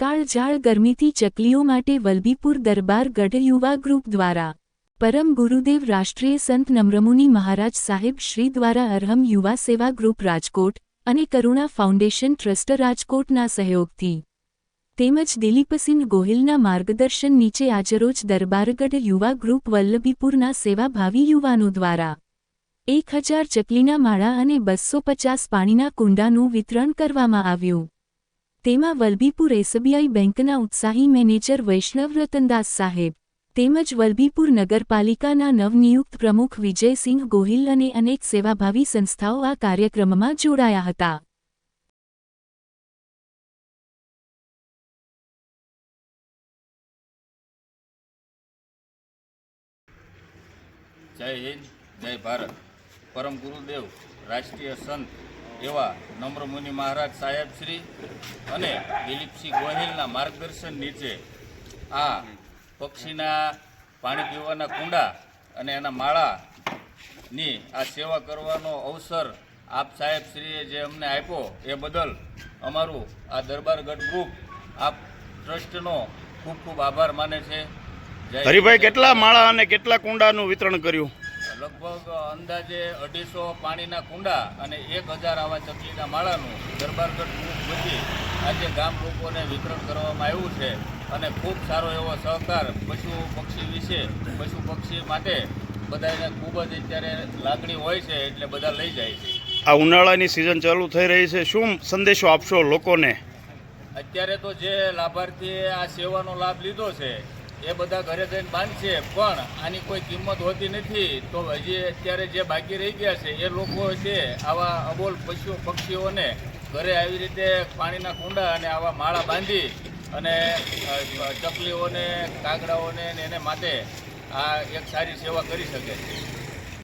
કાળઝાળ ગરમીથી ચકલીઓ માટે વલભીપુર દરબાર ગઢ યુવા ગ્રુપ દ્વારા. પરમ ગુરુદેવ રાષ્ટ્રીય સંત નમ્રમુનિ મહારાજ સાહેબ શ્રી દ્વારા અરહમ યુવા સેવા ગ્રુપ રાજકોટ અને કરુણા ફાઉન્ડેશન ટ્રસ્ટ રાજકોટના સહયોગથી. તેમજ દિલીપસિંહ ગોહિલના માર્ગદર્શન નીચે આજરોજ દરબારગઢ યુવા ગ્રુપ વલ્લભીપુરના સેવાભાવી યુવાનો દ્વારા. એક હજાર ચકલીના માળા અને બસો પચાસ પાણીના કુંડાનું વિતરણ કરવામાં આવ્યું. તેમાં વલભીપુર એસબીઆઈ બેંકના ઉત્સાહી મેનેજર વૈષ્ણવ રતનદાસ સાહેબ, તેમજ વલભીપુર નગરપાલિકાના નવનિયુક્ત પ્રમુખ વિજયસિંહ ગોહિલ અને અનેક સેવાભાવી સંસ્થાઓ આ કાર્યક્રમમાં જોડાયા હતા. જય હિન્દ, જય ભારત. પરમ ગુરુદેવ, રાષ્ટ્રીય સંત એવા નમ્રમુનિ મહારાજ સાહેબ શ્રી અને દિલીપસિંહ ગોહિલના માર્ગદર્શન નીચે આ પક્ષીના પાણી પીવાના કુંડા અને એના માળાની આ સેવા કરવાનો અવસર આપ સાહેબ શ્રીએ જે અમને આપ્યો એ બદલ અમારું આ દરબારગઢ ગ્રુપ આપ ટ્રસ્ટનો ખૂબ ખૂબ આભાર માને છે. હરિભાઈ કેટલા માળા અને કેટલા કુંડાનું વિતરણ કર્યું? લગભગ અંદાજે અઢીસો પાણીના કુંડા અને એક હજાર આવા ચકલીના માળાનું દરબારગઢ ગ્રુપ વતી આજે ગામ લોકોને વિતરણ કરવામાં આવ્યું છે અને ખૂબ સારો એવો સહકાર પશુ પક્ષી વિશે પશુ પક્ષી માટે બધાને ખૂબ જ અત્યારે લાગણી હોય છે એટલે બધા લઈ જાય છે. આ ઉનાળાની સિઝન ચાલુ થઈ રહી છે. શું સંદેશો આપશો લોકોને? અત્યારે તો જે લાભાર્થીએ આ સેવાનો લાભ લીધો છે એ બધા ઘરે જઈને બાંધશે, પણ આની કોઈ કિંમત હોતી નથી. તો હજી અત્યારે જે બાકી રહી ગયા છે, એ લોકો છે, આવા અબોલ પશુ પક્ષીઓને ઘરે આવી રીતે પાણીના કુંડા અને આવા માળા બાંધી અને ચકલીઓને, કાગડાઓને એને માટે આ એક સારી સેવા કરી શકે છે.